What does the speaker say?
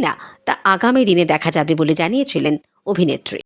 না তা আগামী দিনে দেখা যাবে বলে জানিয়েছিলেন অভিনেত্রী।